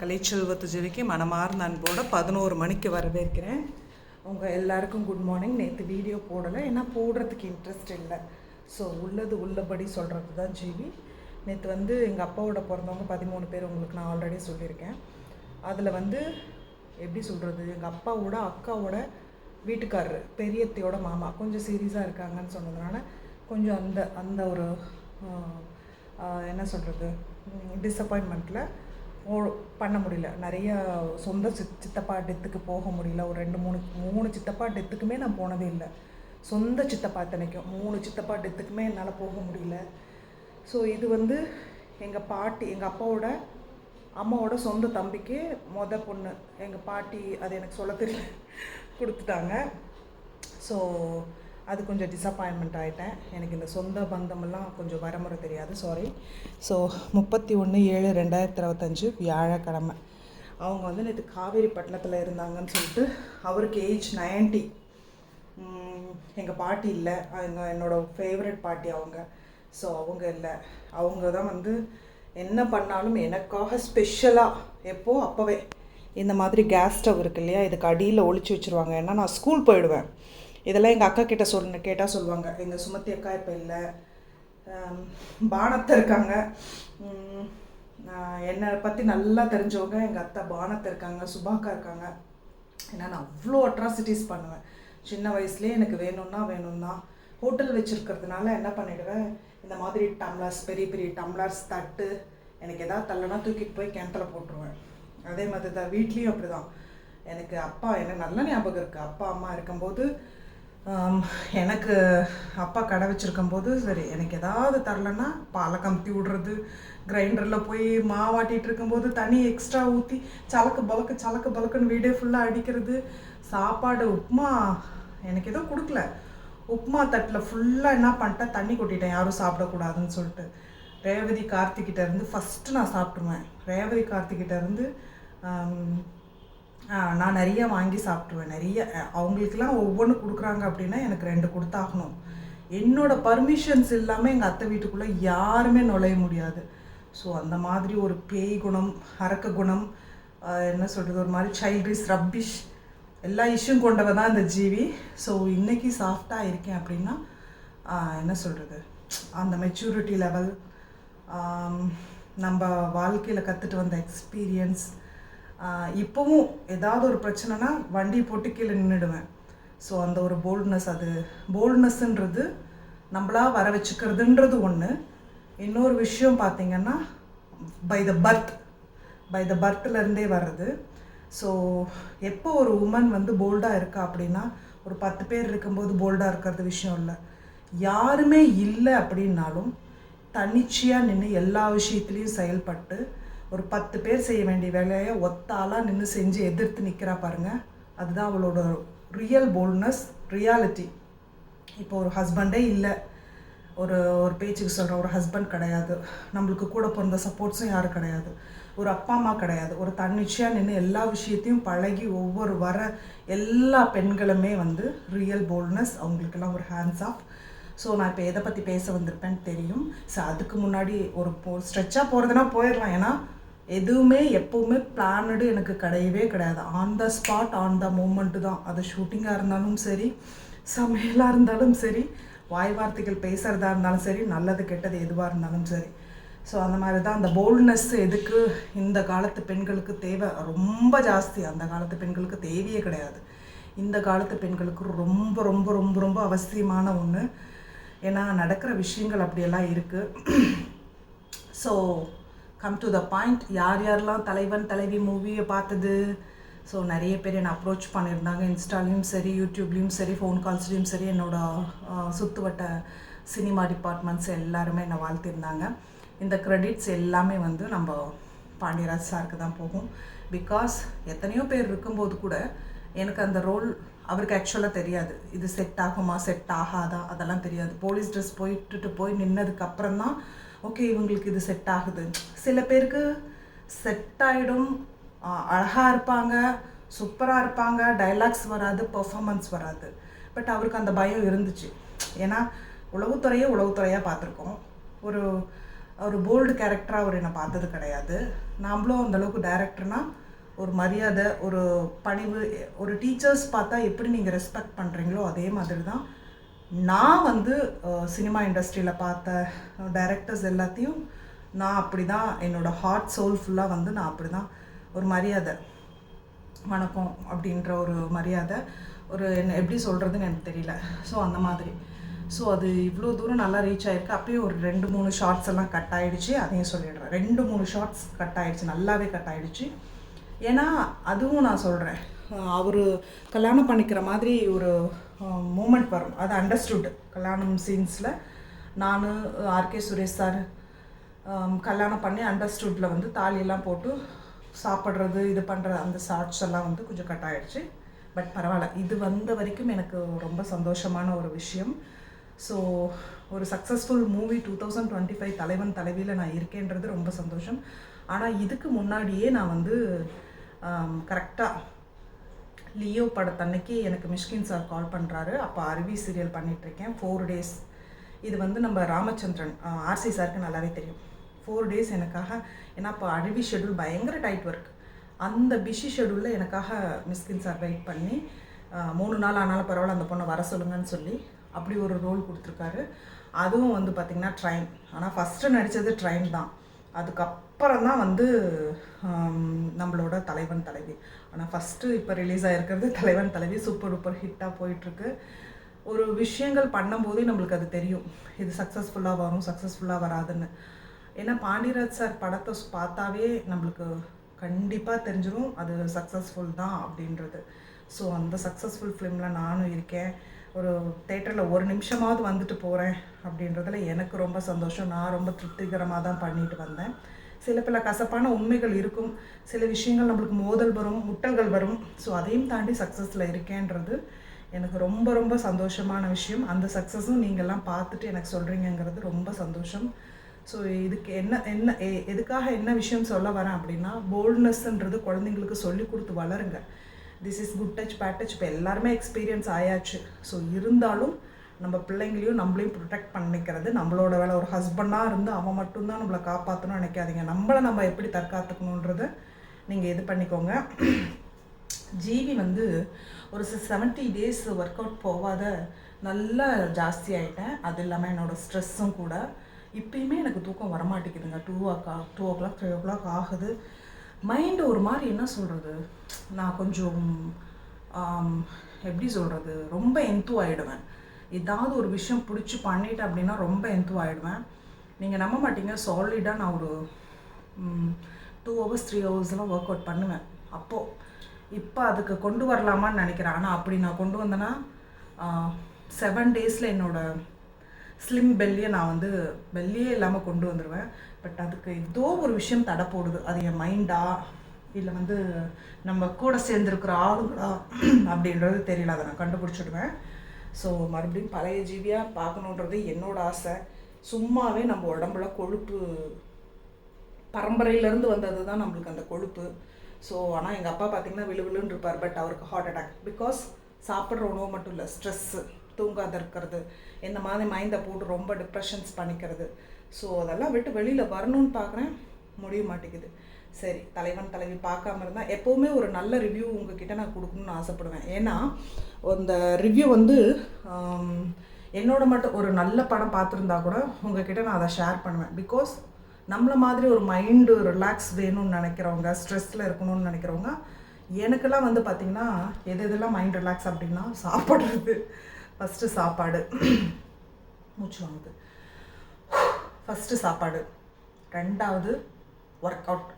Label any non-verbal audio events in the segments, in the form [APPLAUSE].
கலைச்செல்வத்து ஜெவிக்கு மனமார்ந்த அன்போடு பதினோரு மணிக்கு வரவேற்கிறேன். உங்கள் எல்லாருக்கும் குட் மார்னிங் நேற்று வீடியோ போடலை. ஏன்னா போடுறதுக்கு இன்ட்ரெஸ்ட் இல்லை. ஸோ உள்ளது உள்ளபடி சொல்கிறது தான் ஜீவி நேற்று வந்து எங்கள் அப்பாவோட பிறந்தவங்க பதிமூணு பேர் உங்களுக்கு நான் ஆல்ரெடி சொல்லியிருக்கேன். அதில் வந்து எப்படி சொல்கிறது எங்கள் அப்பாவோட அக்காவோட வீட்டுக்காரர் பெரியத்தையோட மாமா கொஞ்சம் சீரியஸாக இருக்காங்கன்னு சொன்னதுனால கொஞ்சம் அந்த அந்த ஒரு என்ன சொல்கிறது டிசப்பாயின்மெண்ட்டில் ஓ பண்ண முடியல. நிறைய சொந்த சித் சித்தப்பா டெத்துக்கு போக முடியல. ஒரு ரெண்டு மூணு மூணு சித்தப்பா டெத்துக்குமே நான் போனதே இல்லை. சொந்த சித்தப்பா தினைக்கும் மூணு சித்தப்பா டெத்துக்குமே என்னால் போக முடியல. ஸோ இது வந்து எங்கள் பாட்டி எங்கள் அப்பாவோட அம்மாவோட சொந்த தம்பிக்கு மொத பொண்ணு. எங்கள் பாட்டி அது எனக்கு சொல்ல தெரியல. கொடுத்துட்டாங்க. ஸோ அது கொஞ்சம் டிசப்பாயின்மெண்ட் ஆகிட்டேன் எனக்கு இந்த சொந்த பந்தமெல்லாம் கொஞ்சம் வரமுறை தெரியாது. சாரி ஸோ முப்பத்தி ஒன்று ஏழு ரெண்டாயிரத்தி இருபத்தஞ்சு வியாழக்கிழமை. அவங்க வந்து நேற்று காவேரி பட்டணத்தில் இருந்தாங்கன்னு சொல்லிட்டு அவருக்கு ஏஜ் நைன்ட்டி எங்கள் பாட்டி இல்லை. அவங்க என்னோட ஃபேவரட் பாட்டி அவங்க. ஸோ அவங்க இல்லை. அவங்க தான் வந்து என்ன பண்ணாலும் எனக்காக ஸ்பெஷலாக எப்போ அப்போவே. இந்த மாதிரி கேஸ் ஸ்டவ் இருக்கு இல்லையா? இதுக்கு அடியில் ஒழிச்சு வச்சுருவாங்க. ஏன்னா நான் ஸ்கூல் போயிடுவேன். இதெல்லாம் எங்கள் அக்கா கிட்ட சொன்ன கேட்டால் சொல்லுவாங்க. எங்கள் சுமத்தி அக்கா இப்போ இல்லை. பானத்தை இருக்காங்க. என்னை பற்றி நல்லா தெரிஞ்சவங்க எங்கள் அத்தை பானத்தை இருக்காங்க சுபாக்கா இருக்காங்க. ஏன்னா நான் அவ்வளோ அட்ராசிட்டிஸ் பண்ணுவேன். சின்ன வயசுலேயே எனக்கு வேணும்னா வேணும்னா ஹோட்டல் வச்சுருக்கிறதுனால என்ன பண்ணிவிடுவேன் இந்த மாதிரி டம்ளர்ஸ் பெரிய பெரிய டம்ளர்ஸ் தட்டு எனக்கு எதாவது தள்ளனா தூக்கிட்டு போய் கிணத்துல போட்டுருவேன். அதே மாதிரி தான் வீட்லேயும் அப்படி தான் எனக்கு அப்பா எனக்கு நல்ல ஞாபகம் இருக்குது அப்பா அம்மா இருக்கும்போது எனக்கு அப்பா கடை வச்சுருக்கும்போது சரி எனக்கு ஏதாவது தரலன்னா பாலை கமுத்தி விடுறது கிரைண்டரில் போய் மாவாட்டிகிட்டு இருக்கும்போது தண்ணி எக்ஸ்ட்ரா ஊற்றி சலக்கு பலக்கு சலக்கு பலக்குன்னு வீடே ஃபுல்லாக அடிக்கிறது. சாப்பாடு உப்புமா எனக்கு எதுவும் கொடுக்கல. உப்புமா தட்டில் ஃபுல்லாக என்ன பண்ணிட்டேன் தண்ணி கொட்டிட்டேன் யாரும் சாப்பிடக்கூடாதுன்னு சொல்லிட்டு. ரேவதி கார்த்திகிட்ட இருந்து ஃபஸ்ட்டு நான் சாப்பிட்ருவேன் ரேவதி கார்த்திகிட்ட இருந்து நான் நிறைய வாங்கி சாப்பிட்ருவேன் நிறைய அவங்களுக்கெல்லாம் ஒவ்வொன்று கொடுக்குறாங்க அப்படின்னா எனக்கு ரெண்டு கொடுத்தாகணும். என்னோட பர்மிஷன்ஸ் இல்லாமல் எங்கள் அத்தை வீட்டுக்குள்ளே யாருமே நுழைய முடியாது. ஸோ அந்த மாதிரி ஒரு பேய் குணம் அரக்க குணம் என்ன சொல்கிறது ஒரு மாதிரி சைல்டிஷ் ரப்பிஷ் எல்லா இஷ்யூம் கொண்டவ தான் இந்த ஜீவி. ஸோ இன்றைக்கி சாஃப்டாக இருக்கேன் அப்படின்னா என்ன சொல்கிறது அந்த மெச்சூரிட்டி லெவல் நம்ம வாழ்க்கையில் கற்றுட்டு வந்த எக்ஸ்பீரியன்ஸ் இப்போவும் ஏதாவது ஒரு பிரச்சனைனா வண்டி போட்டு கீழே நின்றுடுவேன் ஸோ அந்த ஒரு போல்ட்னஸ் அது. போல்ட்னஸ்ன்றது நம்மளா வர வச்சுக்கிறதுன்றது ஒன்று இன்னொரு விஷயம் பார்த்திங்கன்னா by the birth by the பர்த்லேருந்தே வர்றது. ஸோ எப்போ ஒரு உமன் வந்து போல்டாக இருக்கா அப்படின்னா ஒரு பத்து பேர் இருக்கும்போது போல்டாக இருக்கிறது விஷயம் இல்லை. யாருமே இல்லை அப்படின்னாலும் தன்னிச்சையாக நின்று எல்லா விஷயத்துலேயும் செயல்பட்டு ஒரு பத்து பேர் செய்ய வேண்டிய வேலையை ஒத்தாளாக நின்று செஞ்சு எதிர்த்து நிற்கிறா பாருங்கள் அதுதான் அவளோட ரியல் போல்ட்னஸ் ரியாலிட்டி இப்போ ஒரு ஹஸ்பண்டே இல்லை. ஒரு ஒரு பேச்சுக்கு சொல்கிற ஒரு ஹஸ்பண்ட் கிடையாது. நம்மளுக்கு கூட பிறந்த சப்போர்ட்ஸும் யாரும் கிடையாது. ஒரு அப்பா அம்மா கிடையாது. ஒரு தன்னிச்சையாக நின்று எல்லா விஷயத்தையும் பழகி ஒவ்வொரு வர எல்லா பெண்களுமே வந்து ரியல் போல்ட்னஸ் அவங்களுக்கெல்லாம் ஒரு ஹேண்ட்ஸ் ஆஃப் ஸோ நான் இப்போ எதை பற்றி பேச வந்திருப்பேன்னு தெரியும். ஸோ அதுக்கு முன்னாடி ஒரு போ ஸ்ட்ரெச்சாக போகிறதுனா போயிடலாம். ஏன்னா எதுவுமே எப்போவுமே பிளானடு எனக்கு கிடையவே கிடையாது. On the spot on the moment தான். அது ஷூட்டிங்காக இருந்தாலும் சரி சமையலாக இருந்தாலும் சரி வாய் வார்த்தைகள் பேசுகிறதா இருந்தாலும் சரி நல்லது கெட்டது எதுவாக இருந்தாலும் சரி. ஸோ அந்த மாதிரி தான் அந்த போல்ட்னஸ் எதுக்கு இந்த காலத்து பெண்களுக்கு தேவை? ரொம்ப ஜாஸ்தி. அந்த காலத்து பெண்களுக்கு தேவையே கிடையாது. இந்த காலத்து பெண்களுக்கு ரொம்ப ரொம்ப ரொம்ப ரொம்ப அவசியமான ஒன்று ஏன்னா நடக்கிற விஷயங்கள் அப்படியெல்லாம் இருக்குது so come to the point யார் யாரெல்லாம் தலைவன் தலைவி மூவியை பார்த்தது? ஸோ நிறைய பேர் என்னை அப்ரோச் பண்ணியிருந்தாங்க. இன்ஸ்டாலையும் சரி யூடியூப்லேயும் சரி ஃபோன் கால்ஸ்லேயும் சரி என்னோட சுற்றுவட்ட சினிமா டிபார்ட்மெண்ட்ஸ் எல்லாருமே என்னை வாழ்த்திருந்தாங்க இந்த க்ரெடிட்ஸ் எல்லாமே வந்து நம்ம பாண்டியராஜ் சாருக்கு தான் போகும். பிகாஸ் எத்தனையோ பேர் இருக்கும்போது கூட எனக்கு அந்த ரோல் அவருக்கு ஆக்சுவலாக தெரியாது. இது செட் ஆகுமா செட் ஆகாதா அதெல்லாம் தெரியாது. போலீஸ் ட்ரெஸ் போயிட்டுட்டு போய் நின்னதுக்கப்புறம் தான் ஓகே இவங்களுக்கு இது செட் ஆகுது. சில பேருக்கு செட் ஆகிடும் அழகாக இருப்பாங்க சூப்பராக இருப்பாங்க டைலாக்ஸ் வராது பெர்ஃபார்மன்ஸ் வராது. பட் அவருக்கு அந்த பயம் இருந்துச்சு. ஏன்னா உளவுத்துறையே உளவுத்துறையாக பார்த்துருக்கோம். ஒரு ஒரு போல்டு கேரக்டராக அவர் என்னை பார்த்தது கிடையாது. நாம்ளும் அந்தளவுக்கு டேரக்டர்னா ஒரு மரியாதை ஒரு பணிவு ஒரு டீச்சர்ஸ் பார்த்தா எப்படி நீங்கள் ரெஸ்பெக்ட் பண்ணுறீங்களோ அதே மாதிரி தான் நான் வந்து சினிமா இண்டஸ்ட்ரியில் பார்த்த டைரக்டர்ஸ் எல்லாத்தையும் நான் அப்படி தான் என்னோடய ஹார்ட் சோல் ஃபுல்லாக வந்து நான் அப்படி தான் ஒரு மரியாதை வணக்கம் அப்படின்ற ஒரு மரியாதை ஒரு என்ன எப்படி சொல்கிறதுன்னு எனக்கு தெரியல. ஸோ அந்த மாதிரி. ஸோ அது இவ்வளோ தூரம் நல்லா ரீச் ஆகிருக்கு அப்பயும் ஒரு ரெண்டு மூணு ஷார்ட்ஸ் எல்லாம் கட் ஆகிடுச்சு அதையும் சொல்லிடுறேன். ரெண்டு மூணு ஷார்ட்ஸ் கட் ஆகிடுச்சு நல்லாவே கட் ஆகிடுச்சு ஏன்னா அதுவும் நான் சொல்கிறேன் அவர் கல்யாணம் பண்ணிக்கிற மாதிரி ஒரு மூமெண்ட் வரும். அது அண்டர்ஸ்டுட் கல்யாணம் சீன்ஸில் நான் ஆர்கே சுரேஷ் சார் கல்யாணம் பண்ணி அண்டர்ஸ்டுட்டில் வந்து தாலியெல்லாம் போட்டு சாப்பிட்றது இது பண்ணுற அந்த ஷார்ட்ஸ் எல்லாம் வந்து கொஞ்சம் கட் ஆகிடுச்சு பட் பரவாயில்ல. இது வந்த வரைக்கும் எனக்கு ரொம்ப சந்தோஷமான ஒரு விஷயம். ஸோ ஒரு successful movie two thousand twenty five தலைவன் தலைவியில் நான் இருக்கேன்றது ரொம்ப சந்தோஷம். ஆனால் இதுக்கு முன்னாடியே நான் வந்து கரெக்டாக லியோ படத்தன்னைக்கு எனக்கு மிஷ்கின் சார் கால் பண்ணுறாரு அப்போ அருவி சீரியல் பண்ணிகிட்ருக்கேன் ஃபோர் டேஸ் இது வந்து நம்ம ராமச்சந்திரன் ஆர்சி சாருக்கு நல்லாவே தெரியும். ஃபோர் டேஸ் எனக்காக ஏன்னா அப்போ அருவி ஷெடியூல் பயங்கர டைட் ஒர்க் அந்த பிஸி ஷெடியூலில் எனக்காக மிஸ்கின் சார் வெயிட் பண்ணி மூணு நாள் ஆனாலும் பரவாயில்ல அந்த பொண்ணை வர சொல்லுங்கன்னு சொல்லி அப்படி ஒரு ரோல் கொடுத்துருக்காரு. அதுவும் வந்து பார்த்திங்கன்னா ட்ரெயின் ஆனால் ஃபஸ்ட்டு நடித்தது ட்ரெயின் தான். அதுக்கப் அப்புறம் தான் வந்து நம்மளோட தலைவன் தலைவி. ஆனால் ஃபஸ்ட்டு இப்போ ரிலீஸ் ஆகிருக்கிறது தலைவன் தலைவி சூப்பர் டூப்பர் ஹிட்டாக போயிட்டுருக்கு. ஒரு விஷயங்கள் பண்ணும்போதே நம்மளுக்கு அது தெரியும். இது சக்ஸஸ்ஃபுல்லாக வரும் சக்ஸஸ்ஃபுல்லாக வராதுன்னு. ஏன்னா பாண்டியராஜ் சார் படத்தை பார்த்தாவே நம்மளுக்கு கண்டிப்பாக தெரிஞ்சிடும் அது சக்ஸஸ்ஃபுல் தான் அப்படின்றது. ஸோ அந்த சக்ஸஸ்ஃபுல் ஃபிலிமில் நானும் இருக்கேன். ஒரு தேட்டரில் ஒரு நிமிஷமாவது வந்துட்டு போகிறேன் அப்படின்றதுல எனக்கு ரொம்ப சந்தோஷம். நான் ரொம்ப திருப்திகரமாக தான் பண்ணிட்டு வந்தேன். சில பல கசப்பான உண்மைகள் இருக்கும். சில விஷயங்கள் நம்மளுக்கு மோதல் வரும் முட்டல்கள் வரும். ஸோ அதையும் தாண்டி சக்ஸஸில் இருக்கேன்றது எனக்கு ரொம்ப ரொம்ப சந்தோஷமான விஷயம். அந்த சக்ஸஸும் நீங்கள்லாம் பார்த்துட்டு எனக்கு சொல்கிறீங்கிறது ரொம்ப சந்தோஷம். ஸோ இதுக்கு என்ன என்ன எதுக்காக என்ன விஷயம் சொல்ல வரேன் அப்படின்னா போல்ட்னஸ்ன்றது குழந்தைங்களுக்கு சொல்லி கொடுத்து வளருங்க. This is good touch bad touch இப்போ எல்லாருமே எக்ஸ்பீரியன்ஸ் ஆயாச்சு. ஸோ இருந்தாலும் நம்ம பிள்ளைங்களையும் நம்மளையும் ப்ரொடெக்ட் பண்ணிக்கிறது நம்மளோட வேலை. ஒரு ஹஸ்பண்டாக இருந்து அவன் மட்டும்தான் நம்மளை காப்பாற்றணும்னு நினைக்காதீங்க. நம்மளை நம்ம எப்படி தற்காத்துக்கணுன்றத நீங்கள் இது பண்ணிக்கோங்க. ஜிவி வந்து ஒரு செவன்ட்டி டேஸ் ஒர்க் அவுட் போகாத நல்லா ஜாஸ்தி ஆகிட்டேன் அது இல்லாமல் என்னோடய ஸ்ட்ரெஸ்ஸும் கூட. இப்பயுமே எனக்கு தூக்கம் வரமாட்டேங்குதுங்க. Two o'clock two o'clock three o'clock ஆகுது. மைண்டு ஒரு மாதிரி என்ன சொல்கிறது நான் கொஞ்சம் எப்படி சொல்கிறது ரொம்ப எந்து ஆகிடுவேன் ஏதாவது ஒரு விஷயம் பிடிச்சி பண்ணிட்டேன் அப்படின்னா ரொம்ப எந்து ஆகிடுவேன் நீங்கள் நம்ப மாட்டீங்க சாலிடாக நான் ஒரு டூ ஹவர்ஸ் த்ரீ ஹவர்ஸ்லாம் ஒர்க் அவுட் பண்ணுவேன். அப்போது இப்போ அதுக்கு கொண்டு வரலாமான்னு நினைக்கிறேன். ஆனால் அப்படி நான் கொண்டு வந்தேன்னா செவன் டேஸில் என்னோடய ஸ்லிம் பெல்லியை நான் வந்து பெல்லியே இல்லாமல் கொண்டு வந்துடுவேன் பட் அதுக்கு ஏதோ ஒரு விஷயம் தடை போடுது. அது என் மைண்டா இல்லை வந்து நம்ம கூட சேர்ந்துருக்கிற ஆளுங்களா? [CLEARS THROAT] அப்படின்றது தெரியல. அதை நான் கண்டுபிடிச்சிடுவேன். ஸோ மறுபடியும் பழைய ஜீவியாக பார்க்கணுன்றது என்னோட ஆசை. சும்மாவே நம்ம உடம்புல கொழுப்பு பரம்பரையிலேருந்து வந்தது தான் நம்மளுக்கு அந்த கொழுப்பு. ஸோ ஆனால் எங்கள் அப்பா பார்த்திங்கன்னா விழுவிழுன்னு இருப்பார். பட் அவருக்கு ஹார்ட் அட்டாக் பிகாஸ் சாப்பிட்ற உணவு மட்டும் இல்லை ஸ்ட்ரெஸ்ஸு தூங்காத இருக்கிறது இந்த மாதிரி மைண்டை போட்டு ரொம்ப டிப்ரெஷன்ஸ் பண்ணிக்கிறது. ஸோ அதெல்லாம் விட்டு வெளியில் வரணும்னு பார்க்குறேன் முடிய மாட்டேங்குது. சரி தலைவன் தலைவி பார்க்காம இருந்தால் எப்போவுமே ஒரு நல்ல ரிவ்யூ உங்ககிட்ட நான் கொடுக்கணும்னு ஆசைப்படுவேன். ஏன்னா அந்த ரிவ்யூ வந்து என்னோட மட்டும் ஒரு நல்ல படம் பார்த்துருந்தா கூட உங்ககிட்ட நான் அதை ஷேர் பண்ணுவேன். பிகாஸ் நம்மளை மாதிரி ஒரு மைண்டு ரிலாக்ஸ் வேணும்னு நினைக்கிறவங்க ஸ்ட்ரெஸ்ஸில் இருக்கணும்னு நினைக்கிறவங்க எனக்கெல்லாம் வந்து பார்த்திங்கன்னா எது எதெல்லாம் மைண்ட் ரிலாக்ஸ் அப்படின்னா சாப்பிட்றது. ஃபஸ்ட்டு சாப்பாடு. மூச்சு வாங்குது ஃபஸ்ட்டு சாப்பாடு. ரெண்டாவது ஒர்க் அவுட்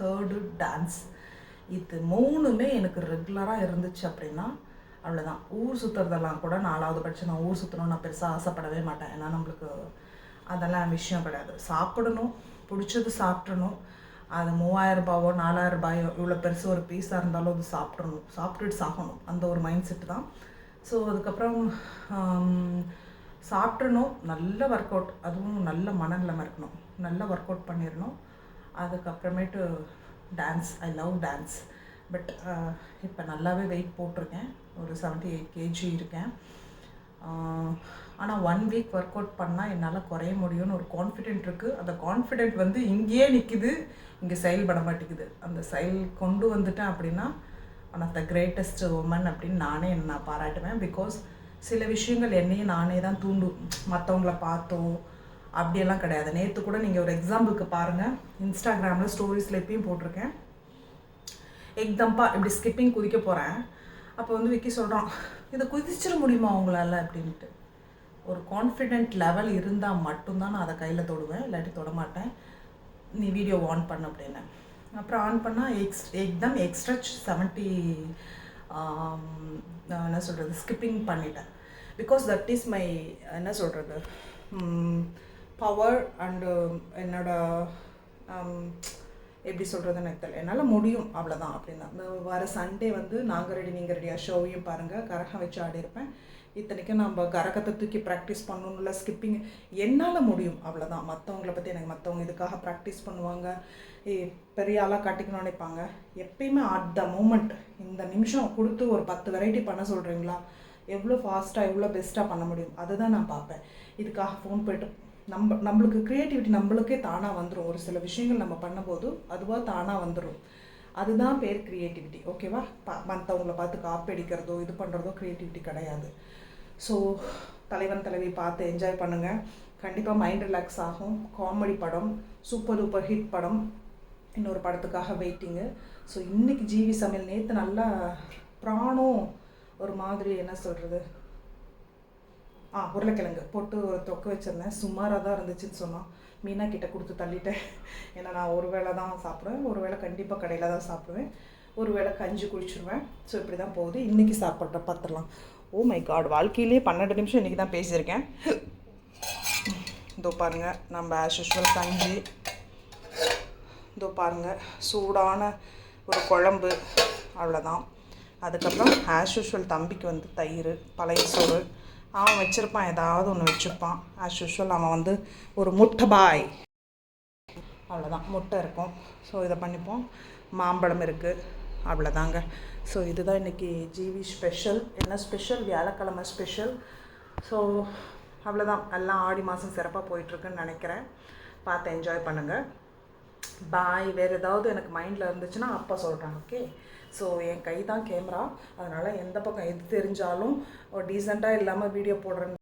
தேர்டு டான்ஸ் இது மூணுமே எனக்கு ரெகுலராக இருந்துச்சு அப்படின்னா அவ்வளோதான் ஊர் சுற்றுறதெல்லாம் கூட நாலாவது பட்சம் நான் ஊர் சுற்றணும் நான் பெருசாக ஆசைப்படவே மாட்டேன். ஏன்னா நம்மளுக்கு அதெல்லாம் விஷயம் கிடையாது. சாப்பிடணும். பிடிச்சது சாப்பிடணும். அது மூவாயிரம் ரூபாவோ நாலாயிரம் ரூபாயோ இவ்வளோ பெருசு ஒரு பீஸாக இருந்தாலும் அது சாப்பிடணும். சாப்பிட்டுட்டு சாகணும். அந்த ஒரு மைண்ட் செட்டு தான். ஸோ அதுக்கப்புறம் சாப்பிட்றணும் நல்ல ஒர்க் அவுட் அதுவும் நல்ல மனநிலைமை இருக்கணும். நல்ல ஒர்க் அவுட் பண்ணிடணும். அதுக்கப்புறமேட்டு dance I love dance but இப்போ நல்லாவே வெயிட் போட்டிருக்கேன். ஒரு செவன்ட்டி எயிட் கேஜி இருக்கேன். ஆனால் ஒன் வீக் ஒர்க் அவுட் பண்ணால் என்னால் குறைய முடியும்னு ஒரு கான்ஃபிடென்ட் இருக்குது அந்த கான்ஃபிடென்ட் வந்து இங்கேயே நிற்கிது இங்கே செயல்பட மாட்டேங்குது. அந்த செயல் கொண்டு வந்துட்டேன் அப்படின்னா one of the greatest woman அப்படின்னு நானே நான் பாராட்டுவேன். பிகாஸ் சில விஷயங்கள் என்னையும் நானே தான் தூண்டும். மற்றவங்கள பார்த்தோ அப்படியெல்லாம் கிடையாது. நேற்று கூட நீங்கள் ஒரு எக்ஸாம்பிளுக்கு பாருங்கள் இன்ஸ்டாகிராமில் ஸ்டோரிஸில் எப்பயும் போட்டிருக்கேன். எக்தம்பா இப்படி ஸ்கிப்பிங் குதிக்க போகிறேன் அப்போ வந்து விக்கி சொல்கிறான் இதை குதிச்சிட முடியுமா உங்களால்? அப்படின்ட்டு ஒரு கான்ஃபிடென்ட் லெவல் இருந்தால் மட்டும்தான் நான் அதை கையில் தொடுவேன். இல்லாட்டி தொட மாட்டேன். நீ வீடியோ ஆன் பண்ண அப்படின்னு. அப்புறம் ஆன் பண்ணால் எக்ஸ் எக்தம் எக்ஸ்ட்ரச் செவன்ட்டி என்ன சொல்கிறது ஸ்கிப்பிங் பண்ணிட்டேன். பிகாஸ் தட் இஸ் மை என்ன சொல்கிறது பவர் அண்டு um, என்னோட um, எப்படி சொல்கிறதுன்னு எனக்கு தெரியல. என்னால் முடியும் அவ்வளோதான் அப்படின்னு. இந்த வர சண்டே வந்து நாங்கள் ரெடி நீங்கள் ரெடியாக ஷோவையும் பாருங்கள் கரகம் வச்சு ஆடியிருப்பேன் இத்தனைக்கும் நம்ம கரகத்தை தூக்கி ப்ராக்டிஸ் பண்ணணும்ல ஸ்கிப்பிங் என்னால் முடியும் அவ்வளோதான் மற்றவங்கள பற்றி எனக்கு மற்றவங்க இதுக்காக ப்ராக்டிஸ் பண்ணுவாங்க? ஏ பெரிய ஆளாக காட்டிக்கணும்னு நினைப்பாங்க. எப்பயுமே அட் த மூமெண்ட் இந்த நிமிஷம் கொடுத்து ஒரு பத்து வெரைட்டி பண்ண சொல்கிறீங்களா எவ்வளோ ஃபாஸ்ட்டாக எவ்வளோ பெஸ்ட்டாக பண்ண முடியும்? அதை தான் நான் பார்ப்பேன். இதுக்காக ஃபோன் போய்ட்டு நம்ம நம்மளுக்கு க்ரியேட்டிவிட்டி நம்மளுக்கே தானாக வந்துடும் ஒரு சில விஷயங்கள் நம்ம பண்ணும்போது அதுவாக தானாக வந்துடும் அதுதான் பேர் க்ரியேட்டிவிட்டி ஓகேவா ப மற்றவங்களை பார்த்து காப்பி அடிக்கிறதோ இது பண்ணுறதோ க்ரியேட்டிவிட்டி கிடையாது. ஸோ தலைவன் தலைவி பார்த்து என்ஜாய் பண்ணுங்கள் கண்டிப்பாக மைண்ட் ரிலாக்ஸ் ஆகும். காமெடி படம் சூப்பர் டூப்பர் ஹிட் படம். இன்னொரு படத்துக்காக வெயிட்டிங்கு ஸோ இன்றைக்கி ஜிவி சமையல் நேற்று நல்லா பிராணம் ஒரு மாதிரி என்ன சொல்கிறது ஆ உருளைக்கிழங்கு போட்டு ஒரு தொக்கு வச்சுருந்தேன். சுமாராக தான் இருந்துச்சுன்னு சொன்னான். மீனா கிட்டே கொடுத்து தள்ளிட்டேன். ஏன்னா நான் ஒரு வேளை தான் சாப்பிடுவேன். ஒரு வேளை கண்டிப்பாக கடையில் தான் சாப்பிடுவேன். ஒரு வேளை கஞ்சி குடிச்சிருவேன். ஸோ இப்படி தான் போகுது. இன்றைக்கி சாப்பிட்ற பார்த்துடலாம் ஓ oh மை காட் வாழ்க்கையிலேயே பன்னெண்டு நிமிஷம் இன்றைக்கி தான் பேசியிருக்கேன். இதோ பாருங்கள் நம்ம ஆஸ் யூஷுவல் கஞ்சி. இதோ பாருங்கள் சூடான ஒரு குழம்பு. அவ்வளோதான் அதுக்கப்புறம் ஆஸ் யூஷுவல் தம்பிக்கு வந்து தயிர் பழைய சோறு. அவன் வச்சுருப்பான் ஏதாவது ஒன்று வச்சுருப்பான். ஆஸ் யூஷுவல் அவன் வந்து ஒரு முட்டை பாய். அவ்வளோதான் முட்டை இருக்கும். ஸோ இதை பண்ணிப்போம். மாம்பழம் இருக்குது அவ்வளோதாங்க ஸோ இதுதான் இன்றைக்கி ஜிவி ஸ்பெஷல் என்ன ஸ்பெஷல் வியாழக்கிழமை ஸ்பெஷல் ஸோ அவ்வளோதான் எல்லாம் ஆடி மாதம் சிறப்பாக போயிட்டுருக்குன்னு நினைக்கிறேன். பார்த்து என்ஜாய் பண்ணுங்கள் பாய் வேறு ஏதாவது எனக்கு மைண்டில் இருந்துச்சுன்னா அப்பா சொல்கிறேன் ஓகே ஸோ என் கை தான் கேமரா. அதனால் எந்த பக்கம் எது தெரிஞ்சாலும் டீசெண்டாக இல்லாமல் வீடியோ போடுறேன்.